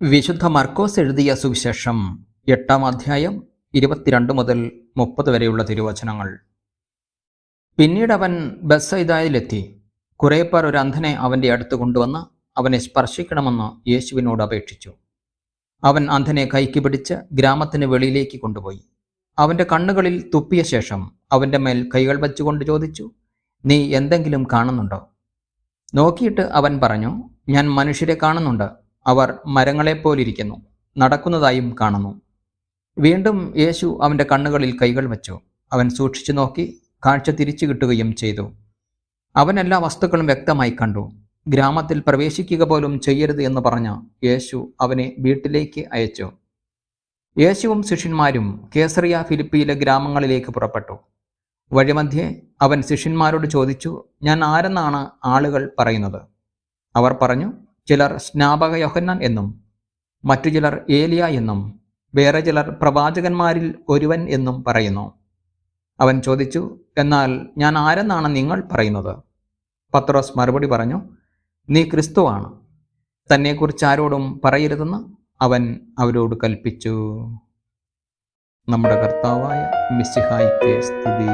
വിശുദ്ധ മർക്കോസ് എഴുതിയ സുവിശേഷം എട്ടാം അധ്യായം ഇരുപത്തിരണ്ട് മുതൽ മുപ്പത് വരെയുള്ള തിരുവചനങ്ങൾ. പിന്നീട് അവൻ ബസ്സൈദായിലെത്തി കുറേ പേർ ഒരു അന്ധനെ അവന്റെ അടുത്ത് കൊണ്ടുവന്ന് അവനെ സ്പർശിക്കണമെന്ന് യേശുവിനോട് അപേക്ഷിച്ചു. അവൻ അന്ധനെ കൈക്ക് പിടിച്ച് ഗ്രാമത്തിന് വെളിയിലേക്ക് കൊണ്ടുപോയി. അവന്റെ കണ്ണുകളിൽ തുപ്പിയ ശേഷം അവന്റെ മേൽ കൈകൾ വച്ചുകൊണ്ട് ചോദിച്ചു നീ എന്തെങ്കിലും കാണുന്നുണ്ടോ? നോക്കിയിട്ട് അവൻ പറഞ്ഞു ഞാൻ മനുഷ്യരെ കാണുന്നുണ്ട്. അവർ മരങ്ങളെപ്പോലിരിക്കുന്നു നടക്കുന്നതായും കാണുന്നു. വീണ്ടും യേശു അവന്റെ കണ്ണുകളിൽ കൈകൾ വച്ചു. അവൻ സൂക്ഷിച്ചു നോക്കി കാഴ്ച തിരിച്ചു കിട്ടുകയും ചെയ്തു. അവൻ എല്ലാ വസ്തുക്കളും വ്യക്തമായി കണ്ടു. ഗ്രാമത്തിൽ പ്രവേശിക്കുക പോലും ചെയ്യരുത് എന്ന് പറഞ്ഞ യേശു അവനെ വീട്ടിലേക്ക് അയച്ചു. യേശുവും ശിഷ്യന്മാരും കേസറിയ ഫിലിപ്പിയിലെ ഗ്രാമങ്ങളിലേക്ക് പുറപ്പെട്ടു. വഴിമധ്യേ അവൻ ശിഷ്യന്മാരോട് ചോദിച്ചു ഞാൻ ആരെന്നാണ് ആളുകൾ പറയുന്നത്? അവർ പറഞ്ഞു ചിലർ സ്നാപക യോഹന്നാൻ എന്നും മറ്റു ചിലർ ഏലിയ എന്നും വേറെ ചിലർ പ്രവാചകന്മാരിൽ ഒരുവൻ എന്നും പറയുന്നു. അവൻ ചോദിച്ചു എന്നാൽ ഞാൻ ആരെന്നാണ് നിങ്ങൾ പറയുന്നത്? പത്രോസ് മറുപടി പറഞ്ഞു നീ ക്രിസ്തുവാണ് തന്നെക്കുറിച്ച് ആരോടും പറയരുതെന്ന് അവൻ അവരോട് കൽപ്പിച്ചു. നമ്മുടെ കർത്താവായ മിസ്സിഹായിക്ക് സ്തുതി.